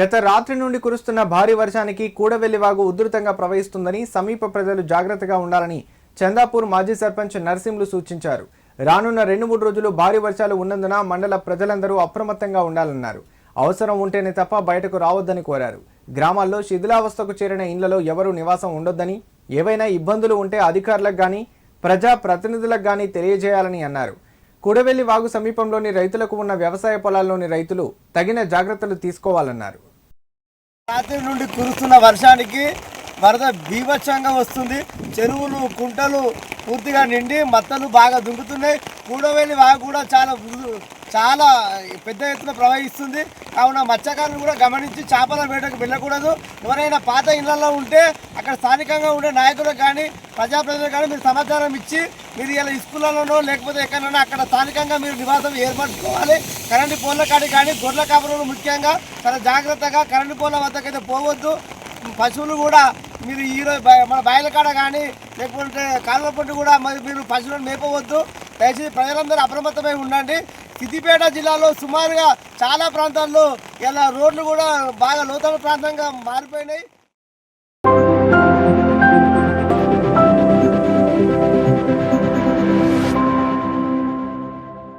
గత రాత్రి నుండి కురుస్తున్న భారీ వర్షానికి కూడవెల్లి వాగు ఉధృతంగా ప్రవహిస్తుందని సమీప ప్రజలు జాగ్రత్తగా ఉండాలని చందాపూర్ మాజీ సర్పంచ్ నర్సింహులు సూచించారు. రానున్న రెండు మూడు రోజులు భారీ వర్షాలు ఉన్నందున మండల ప్రజలందరూ అప్రమత్తంగా ఉండాలన్నారు. అవసరం ఉంటేనే తప్ప బయటకు రావద్దని కోరారు. గ్రామాల్లో శిథిలావస్థకు చేరిన ఇండ్లలో ఎవరూ నివాసం ఉండొద్దని ఏవైనా ఇబ్బందులు ఉంటే అధికారులకు కానీ ప్రజా ప్రతినిధులకు కానీ తెలియజేయాలని అన్నారు. కూడవెల్లి వాగు సమీపంలోని రైతులకు ఉన్న వ్యవసాయ పొలాల్లోని రైతులు తగిన జాగ్రత్తలు తీసుకోవాలన్నారు. రాత్రి నుండి కురుస్తున్న వర్షానికి వరద బీభత్సంగా వస్తుంది. చెరువులు కుంటలు పూర్తిగా నిండి మత్తలు బాగా దుంకుతున్నాయి. కూడవేలి వాగు కూడా చాలా చాలా పెద్ద ఎత్తున ప్రవహిస్తుంది. కావున మత్స్యకారులు కూడా గమనించి చేపల వేటకు వెళ్ళకూడదు. ఎవరైనా పాత ఇళ్ళలో ఉంటే అక్కడ స్థానికంగా ఉండే నాయకులకు కానీ ప్రజాప్రతినిధులకు కానీ మీరు సమాచారం ఇచ్చి మీరు ఇలా ఇసుకులలోనో లేకపోతే ఎక్కడైనా అక్కడ స్థానికంగా మీరు నివాసం ఏర్పరచుకోవాలి. కరెంటు పోల్ల కాడి కానీ గొర్రెల కాపురులు ముఖ్యంగా చాలా జాగ్రత్తగా కరెంటు పోల్ల వద్దకైతే పోవద్దు. పశువులు కూడా మీరు ఈరోజు మన బయల కాడ కానీ లేకపోతే కాలువ పొట్టు కూడా మరి మీరు పశువులను మేపవద్దు. దయచేసి ప్రజలందరూ అప్రమత్తమై ఉండండి. సిద్దిపేట జిల్లాలో సుమారుగా చాలా ప్రాంతాల్లో ఇలా రోడ్లు కూడా బాగా లోతైన ప్రాంతంగా మారిపోయినాయి.